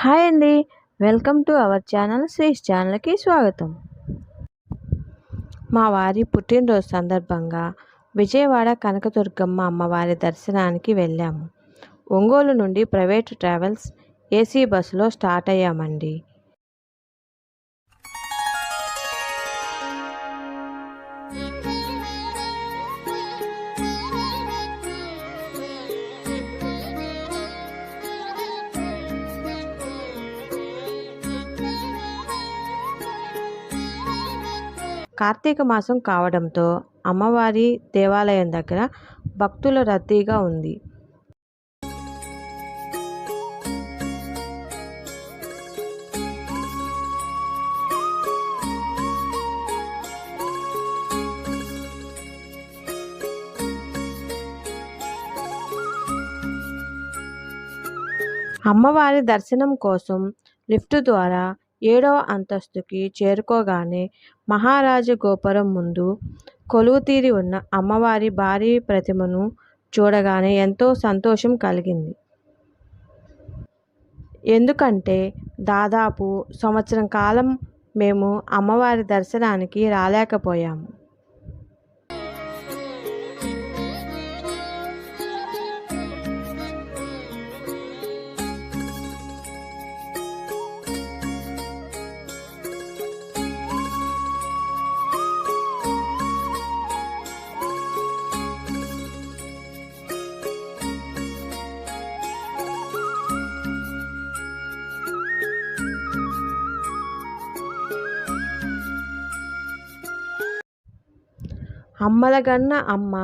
Hi అండి. Welcome to our channel Sri's ఛానల్కి స్వాగతం. మా వారి పుట్టినరోజు సందర్భంగా విజయవాడ కనకదుర్గమ్మ అమ్మవారి దర్శనానికి వెళ్ళాము. ఒంగోలు నుండి ప్రైవేట్ ట్రావెల్స్ ఏసీ బస్సులో స్టార్ట్ అయ్యామండి. కార్తీక మాసం కావడంతో అమ్మవారి దేవాలయం దగ్గర భక్తుల రద్దీగా ఉంది. అమ్మవారి దర్శనం కోసం లిఫ్ట్ ద్వారా ఏడవ అంతస్తుకి చేరుకోగానే మహారాజ గోపురం ముందు కొలువుతీరి ఉన్న అమ్మవారి భారీ ప్రతిమను చూడగానే ఎంతో సంతోషం కలిగింది. ఎందుకంటే దాదాపు సంవత్సరం కాలం మేము అమ్మవారి దర్శనానికి రాలేకపోయాము. అమ్మలగన్న అమ్మ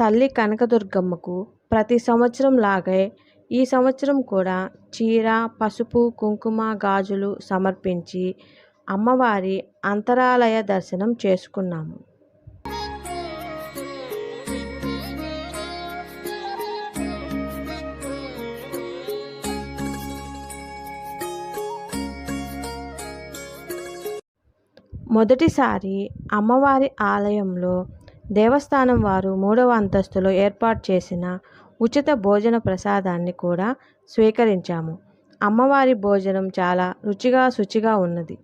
తల్లి కనకదుర్గమ్మకు ప్రతి సంవత్సరం లాగే ఈ సంవత్సరం కూడా చీర పసుపు కుంకుమ గాజులు సమర్పించి అమ్మవారి అంతరాలయ దర్శనం చేసుకున్నాము. మొదటిసారి అమ్మవారి ఆలయంలో దేవస్థానం వారు మూడవ అంతస్తులో ఏర్పాటు చేసిన ఉచిత భోజన ప్రసాదాన్ని కూడా స్వీకరించాము. అమ్మవారి భోజనం చాలా రుచిగా శుచిగా ఉన్నది.